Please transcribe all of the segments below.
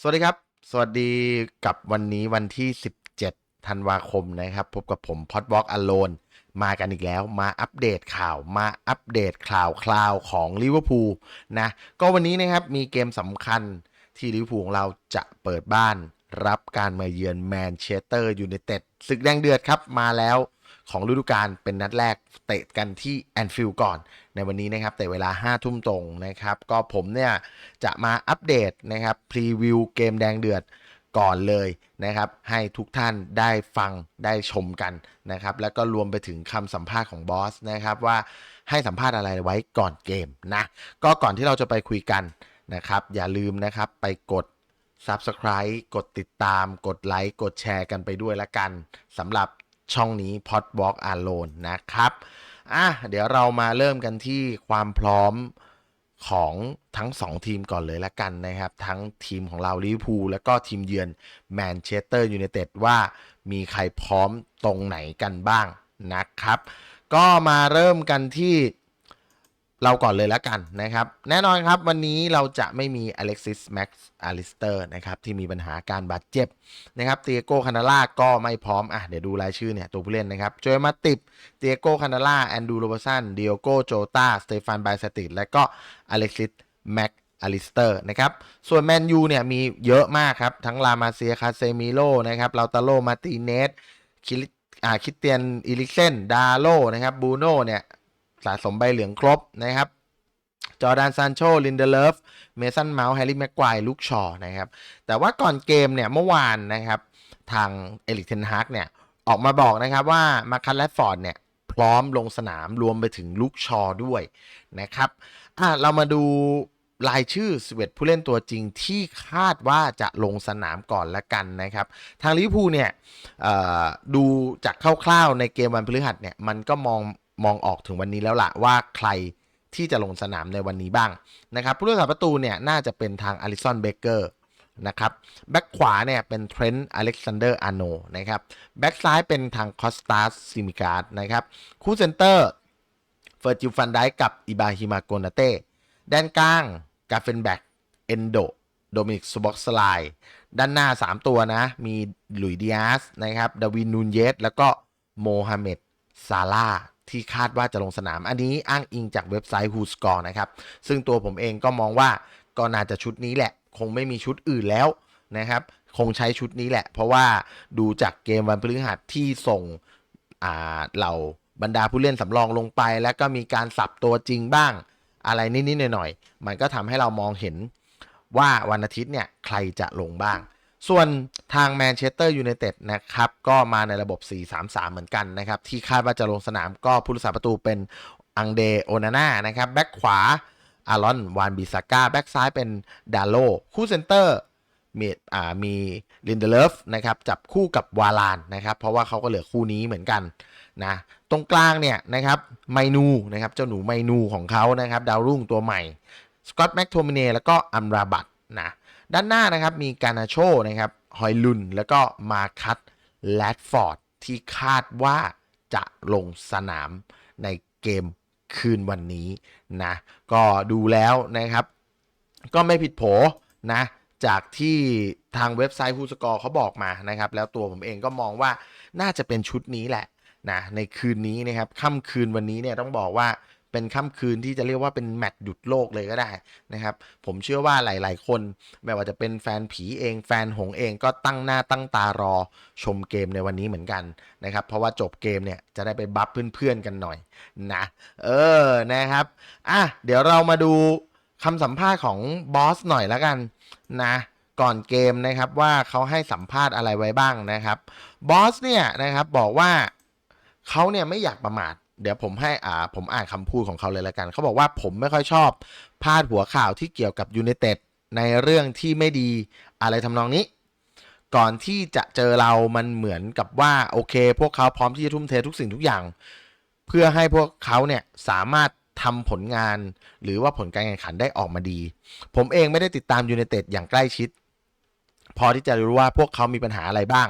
สวัสดีครับ สวัสดีกับวันนี้วันที่ 17 ธันวาคมนะครับ พบกับผมพอดบล็อกอโลนมากันอีกแล้วมาอัปเดตข่าวมาอัปเดตข่าวคราวของลิเวอร์พูลนะก็วันนี้นะครับมีเกมสำคัญที่ลิเวอร์พูลของเราจะเปิดบ้าน รับการมาเยือนแมนเชสเตอร์ยูไนเต็ดศึกแดงเดือดครับมาแล้ว ของฤดูกาลเป็นนัดแรกเตะกันที่แอนฟิลด์ก่อนในวันนี้นะครับแต่เวลา 5 ทุ่มตรงนะครับ ก็ผมเนี่ยจะมาอัปเดตนะครับพรีวิวเกมแดงเดือดก่อนเลยนะครับ ให้ทุกท่านได้ฟังได้ชมกันนะครับ แล้วก็รวมไปถึงคำสัมภาษณ์ของบอสนะครับ ว่าให้สัมภาษณ์อะไรไว้ก่อนเกมนะ ก็ก่อนที่เราจะไปคุยกันนะครับ อย่าลืมนะครับไปกด Subscribe กดติดตาม กดไลค์ กดแชร์กันไปด้วยละกันสำหรับ ช่องนี้ p o d w a l k Alone นะครับอะเดี๋ยวเรามาเริ่มกันที่ความพร้อมของทั้ง 2 ทีมก่อนเลยละกันนะครับ ทั้งทีมของเราลิเวอร์พูลแล้วก็ทีมเยือนแมนเชสเตอร์ยูไนเต็ดว่ามีใครพร้อมตรงไหนกันบ้างนะครับ ก็มาเริ่มกันที่ เราก่อนเลยแล้วกันนะครับ แน่นอนครับวันนี้เราจะไม่มีอเล็กซิสแม็กซ์อาริสเตอร์นะครับ ที่มีปัญหาการบาดเจ็บนะครับเตียโก้คานาล่าก็ไม่พร้อม อะ เดี๋ยวดูรายชื่อเนี่ย ตัวผู้เล่นนะครับโจมาติบเตียโก้คานาล่าแอนดูโรบสันเดียโก้โจตาสเตฟานไบสติดและก็อเล็กซิสแม็กอลิสเตอร์นะครับ ส่วนแมนยูเนี่ยมีเยอะมากครับ ทั้งลามาเซียคาเซมิโลนะครับลาตาโลมาติเนสคิลิอาคิเตียนอิลิเซนดาโลนะครับบูโน่เนี่ย สะสมใบเหลืองครบนะครับจอร์แดนซานโชลินเดเลฟเมสันเมาส์แฮร์รี่แม็กควายลูกชอนะครับ แต่ว่าก่อนเกมเนี่ยเมื่อวานนะครับ ทางเอลิกเทนฮากเนี่ย ออกมาบอกนะครับว่ามาคันแรดฟอร์ดเนี่ย พร้อมลงสนามรวมไปถึงลูกชอด้วยนะครับอะเรามาดูรายชื่อ11ผู้เล่นตัวจริงที่คาดว่าจะลงสนามก่อนละกันนะครับ ทางลิเวอร์พูลเนี่ยดูจากคร่าวๆในเกมวันพฤหัสเนี่ย มันก็มอง มองออกถึงวันนี้แล้วล่ะว่าใครที่จะลงสนามในวันนี้บ้างนะครับผู้รักษาประตูเนี่ยน่าจะเป็นทางอลิสันเบเกอร์นะครับแบ็กขวาเนี่ยเป็นเทรนต์อเล็กซานเดอร์อาโนนะครับแบ็กซ้ายเป็นทางคอสตาสซิมิการ์ดนะครับคู่เซนเตอร์เฟอร์จิลฟันไดกับอิบาฮิมาโกนาเต้แดนกลางกาเฟนแบ็กเอนโดโดมินิกซูบ็อกสไลด้านหน้า 3 ตัวนะ มีหลุยดิอาสนะครับดาวินนูนเยสแล้วก็โมฮัมเหม็ดซาลา ที่คาดว่าจะลงสนาม อันนี้อ้างอิงจากเว็บไซต์ Who Score นะครับ ซึ่งตัวผมเองก็มองว่าก็น่าจะชุดนี้แหละ คงไม่มีชุดอื่นแล้วนะครับ คงใช้ชุดนี้แหละ เพราะว่าดูจากเกมวันพฤหัสที่ส่งเหล่าบรรดาผู้เล่นสำรองลงไป แล้วก็มีการสับตัวจริงบ้าง อะไรนิดๆหน่อยๆมันก็ทำให้เรามองเห็นว่าวันอาทิตย์เนี่ยใครจะลงบ้าง ส่วนทางแมนเชสเตอร์ยูไนเต็ดนะครับก็มาในระบบ 4-3-3 เหมือนกันนะครับ ที่คาดว่าจะลงสนามก็ผู้รักษาประตูเป็นอังเดโอนาน่านะครับแบ็กขวาอารอนวานบิซาก้าแบ็กซ้ายเป็นดาโลคู่เซนเตอร์มีอ่ามีลินเดเลฟนะครับจับคู่กับวาลานนะครับเพราะว่าเขาก็เหลือคู่นี้เหมือนกันนะตรงกลางเนี่ยนะครับไมนูนะครับเจ้าหนูไมนูของเขานะครับดาวรุ่งตัวใหม่สกอตต์แม็กโทมิเนแล้วก็อัมราบัตนะ ด้านหน้านะครับมีกานาโชนะครับฮอยลุน แล้วก็มาคัตแลดฟอร์ดที่คาดว่าจะลงสนามในเกมคืนวันนี้นะก็ดูแล้วนะครับ ก็ไม่ผิดโผนะจากที่ทางเว็บไซต์ฮูสกอร์เขาบอกมานะครับ แล้วตัวผมเองก็มองว่าน่าจะเป็นชุดนี้แหละนะในคืนนี้นะครับค่ำคืนวันนี้เนี่ยต้องบอกว่า เป็นค่ำคืนที่จะเรียกว่าเป็นแมตช์หยุดโลกเลยก็ได้นะครับ ผมเชื่อว่าหลาย ๆ คน ไม่ว่าจะเป็นแฟนผีเองแฟนหงเองก็ตั้งหน้าตั้งตารอชมเกมในวันนี้เหมือนกันนะครับ เพราะว่าจบเกมเนี่ยจะได้ไปบัฟเพื่อน ๆ กันหน่อยนะเออนะครับอะเดี๋ยวเรามาดูคำสัมภาษณ์ของบอสหน่อยแล้วกันนะก่อนเกมนะครับว่าเขาให้สัมภาษณ์อะไรไว้บ้างนะครับบอสเนี่ยนะครับบอกว่าเขาเนี่ยไม่อยากประมาท เดี๋ยวผมให้อ่าผมอ่านคำพูดของเขาเลยละกัน เขาบอกว่าผมไม่ค่อยชอบ พาดหัวข่าวที่เกี่ยวกับยู i นเต็ดในเรื่องที่ไม่ดีอะไรทำนองนี้ ก่อนที่จะเจอเรามันเหมือนกับว่าโอเค พวกเขาพร้อมที่จะทุ่มเททุกสิ่งทุกอย่าง เพื่อให้พวกเขาเนี่ยสามารถทำผลงาน หรือว่าผลการแข่งขันได้ออกมาดี ผมเองไม่ได้ติดตามยู i นเต็ดอย่างใกล้ชิด พอที่จะรู้ว่าพวกเขามีปัญหาอะไรบ้าง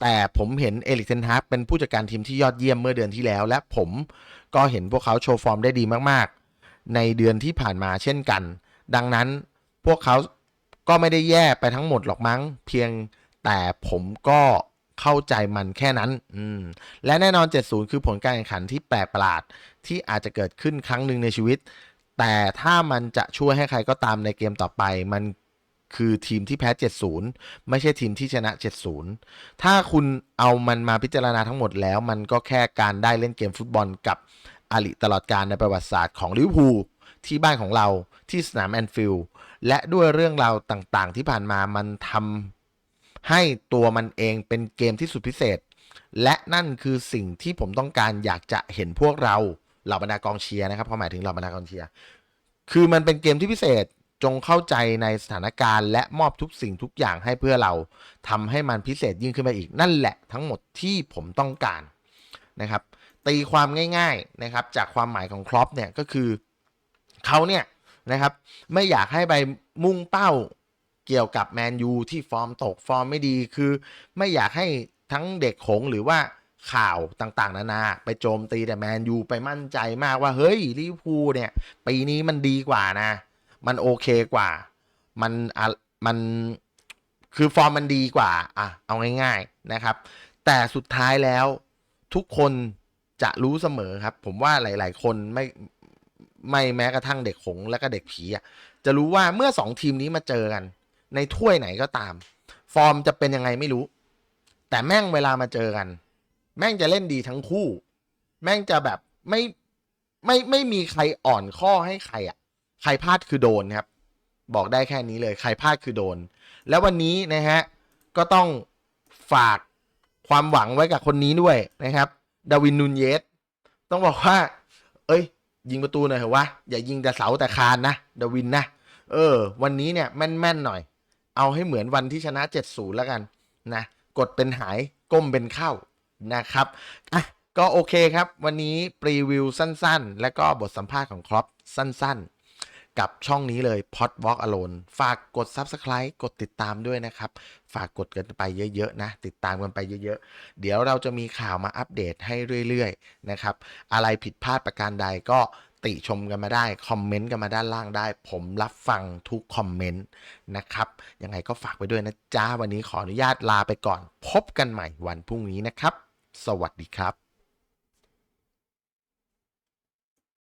แต่ผมเห็นเอลิกเทนฮากเป็นผู้จัดการทีมที่ยอดเยี่ยมเมื่อเดือนที่แล้ว และผมก็เห็นพวกเขาโชว์ฟอร์มได้ดีมากๆ ในเดือนที่ผ่านมาเช่นกัน ดังนั้นพวกเขาก็ไม่ได้แย่ไปทั้งหมดหรอกมั้ง เพียงแต่ผมก็เข้าใจมันแค่นั้นอืมและแน่นอน 70 คือผลการแข่งขันที่แปลกประหลาดที่อาจจะเกิดขึ้นครั้งหนึ่งในชีวิต แต่ถ้ามันจะช่วยให้ใครก็ตามในเกมต่อไป มัน คือทีมที่แพ้ 70 ไม่ใช่ทีมที่ชนะ 70 ถ้าคุณเอามันมาพิจารณาทั้งหมดแล้ว มันก็แค่การได้เล่นเกมฟุตบอลกับอาลิตลอดการในประวัติศาสตร์ของลิเวอร์พูลที่บ้านของเราที่สนามแอนฟิลด์และด้วยเรื่องราวต่างๆ ที่ผ่านมามันทำให้ตัวมันเองเป็นเกมที่สุดพิเศษ และนั่นคือสิ่งที่ผมต้องการอยากจะเห็นพวกเราเหล่าบรรดากองเชียร์นะครับเขาหมายถึงเหล่าบรรดากองเชียร์คือมันเป็นเกมที่พิเศษ จงเข้าใจในสถานการณ์และมอบทุกสิ่งทุกอย่างให้เพื่อเราทำให้มันพิเศษยิ่งขึ้นไปอีกนั่นแหละทั้งหมดที่ผมต้องการนะครับตีความง่ายๆนะครับจากความหมายของครอปเนี่ยก็คือเขาเนี่ยนะครับไม่อยากให้ไปมุ่งเป้าเกี่ยวกับแมนยูที่ฟอร์มตกฟอร์มไม่ดีคือ ไม่อยากให้ทั้งเด็กหงหรือว่าข่าวต่างๆ นานา ไปโจมตีแต่แมนยูไปมั่นใจมากว่า เฮ้ยลิเวอร์พูลเนี่ย ปีนี้มันดีกว่านะ มันโอเคกว่า มันอะมันคือฟอร์มมันดีกว่าอะเอาง่าย ๆนะครับ แต่สุดท้ายแล้วทุกคนจะรู้เสมอครับ ผมว่าหลาย ๆ คนไม่ไม่แม้กระทั่งเด็กหงและก็เด็กผีอะจะรู้ว่าเมื่อสองทีมนี้มาเจอกัน ในถ้วยไหนก็ตาม ฟอร์มจะเป็นยังไงไม่รู้ แต่แม่งเวลามาเจอกัน แม่งจะเล่นดีทั้งคู่ แม่งจะแบบไม่ไม่ไม่มีใครอ่อนข้อให้ใครอะ ใครพลาดคือโดนครับ บอกได้แค่นี้เลย ใครพลาดคือโดน แล้ววันนี้นะฮะ ก็ต้องฝากความหวังไว้กับคนนี้ด้วยนะครับ ดาวินนูนเยส ต้องบอกว่า เอ้ย ยิงประตูหน่อยเถอวะ อย่ายิงแต่เสาแต่คานนะ ดาวินนะ เออ วันนี้เนี่ยแม่นๆหน่อย เอาให้เหมือนวันที่ชนะ 7-0 แล้วกันนะ กดเป็นหาย ก้มเป็นเข้านะครับ อะ ก็โอเคครับ วันนี้ปรีวิวสั้นๆ และก็บทสัมภาษณ์ของครอปสั้น ๆ กับช่องนี้เลย Pot Walk Alone ฝากกด Subscribe กดติดตามด้วยนะครับ ฝากกดกันไปเยอะๆนะ ติดตามกันไปเยอะๆ เดี๋ยวเราจะมีข่าวมาอัปเดตให้เรื่อยๆนะครับ อะไรผิดพลาดประการใดก็ติชมกันมาได้ คอมเมนต์กันมาด้านล่างได้ ผมรับฟังทุกคอมเมนต์นะครับ ยังไงก็ฝากไว้ด้วยนะจ้า วันนี้ขออนุญาตลาไปก่อน พบกันใหม่วันพรุ่งนี้นะครับ สวัสดีครับ